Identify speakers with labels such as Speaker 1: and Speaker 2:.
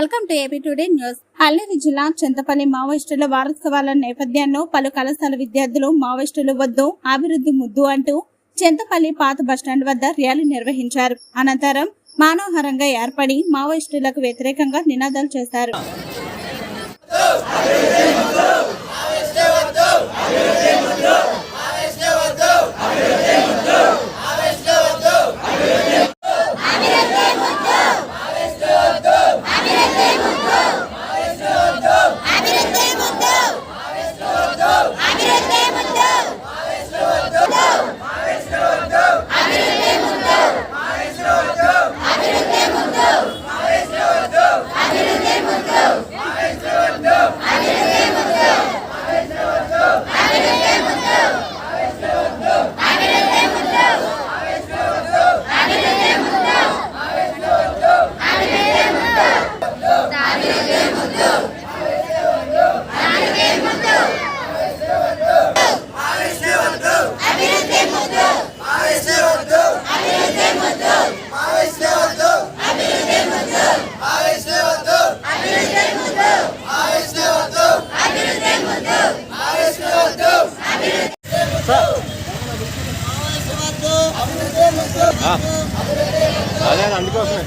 Speaker 1: Welcome to AP today news. Alluri జిల్లా చింతపల్లి మావోయిస్టుల వారోత్సవాల నేపథ్యంలో పలు కళాశాల విద్యార్థులు మావోయిస్టులు వద్దు అభివృద్ధి ముద్దు అంటూ చింతపల్లి పాత బస్టాండ్ వద్ద ర్యాలీ నిర్వహించారు. అనంతరం మానవహారంగా ఏర్పడి మావోయిస్టులకు వ్యతిరేకంగా నినాదాలు చేశారు.
Speaker 2: అదే అందుకోసమే